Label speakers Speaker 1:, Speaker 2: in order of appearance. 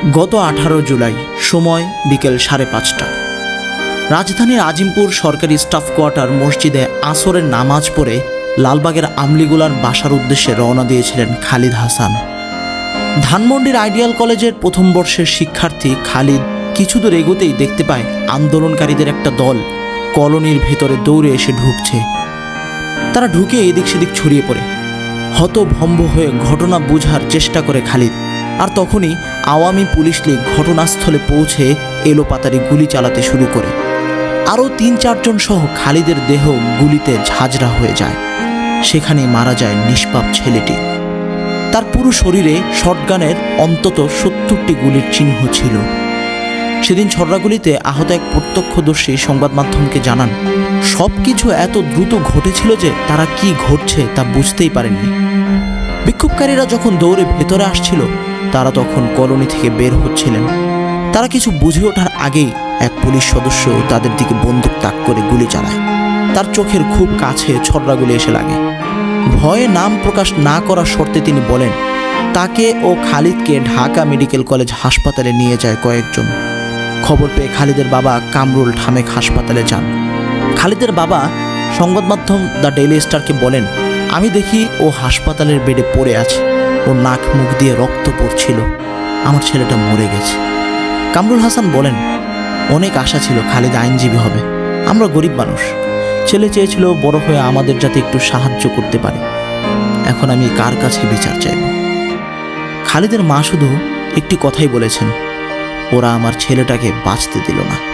Speaker 1: গত আঠারো জুলাই, সময় বিকেল সাড়ে পাঁচটা। রাজধানীর আজিমপুর সরকারি স্টাফ কোয়ার্টার মসজিদে আসরের নামাজ পড়ে লালবাগের আমলিগুলার বাসার উদ্দেশ্যে রওনা দিয়েছিলেন খালিদ হাসান। ধানমন্ডির আইডিয়াল কলেজের প্রথম বর্ষের শিক্ষার্থী খালিদ কিছু দূর এগোতেই দেখতে পায় আন্দোলনকারীদের একটা দল কলোনির ভেতরে দৌড়ে এসে ঢুকছে। তারা ঢুকে এদিক সেদিক ছড়িয়ে পড়ে। হতভম্ব হয়ে ঘটনা বোঝার চেষ্টা করে খালিদ। আর তখনই আওয়ামী পুলিশ লীগ ঘটনাস্থলে পৌঁছে এলোপাতারি গুলি চালাতে শুরু করে। আরও তিন চারজন সহ খালিদের দেহ গুলিতে ঝাঁঝরা হয়ে যায়। সেখানেই মারা যায় নিষ্পাপ ছেলেটি। তার পুরো শরীরে শটগানের অন্তত সত্তরটি গুলির চিহ্ন ছিল। সেদিন ছড়রাগুলিতে আহত এক প্রত্যক্ষদর্শী সংবাদ মাধ্যমকে জানান সব কিছু এত দ্রুত ঘটেছিল যে তারা কি ঘটছে তা বুঝতেই পারেননি। বিক্ষোভকারীরা যখন দৌড়ে ভেতরে আসছিল তারা তখন কলোনি থেকে বের হচ্ছিলেন। তারা কিছু বুঝে ওঠার আগেই এক পুলিশ সদস্য তাদের দিকে বন্দুক তাক করে গুলি চালায়। তার চোখের খুব কাছে ছড়রাগুলি এসে লাগে। ভয়ে নাম প্রকাশ না করার শর্তে তিনি বলেন, তাকে ও খালিদকে ঢাকা মেডিকেল কলেজ হাসপাতালে নিয়ে যায় কয়েকজন। খবর পেয়ে খালিদের বাবা কামরুল ঢামেক হাসপাতালে যান। খালিদের বাবা সংবাদ মাধ্যম দ্য ডেইলি স্টারকে বলেন, আমি দেখি ও হাসপাতালের বেডে পড়ে আছে। ও নাক মুখ দিয়ে রক্ত পড়ছিল। আমার ছেলেটা মরে গেছে। কামরুল হাসান বলেন, অনেক আশা ছিল খালিদ আইনজীবী হবে। আমরা গরিব মানুষ। ছেলে চেয়েছিল বড় হয়ে আমাদের যাতে একটু সাহায্য করতে পারে। এখন আমি কার কাছে বিচার চাইব? খালিদের মা শুধু একটি কথাই বলেছেন, ওরা আমার ছেলেটাকে বাঁচতে দিল না।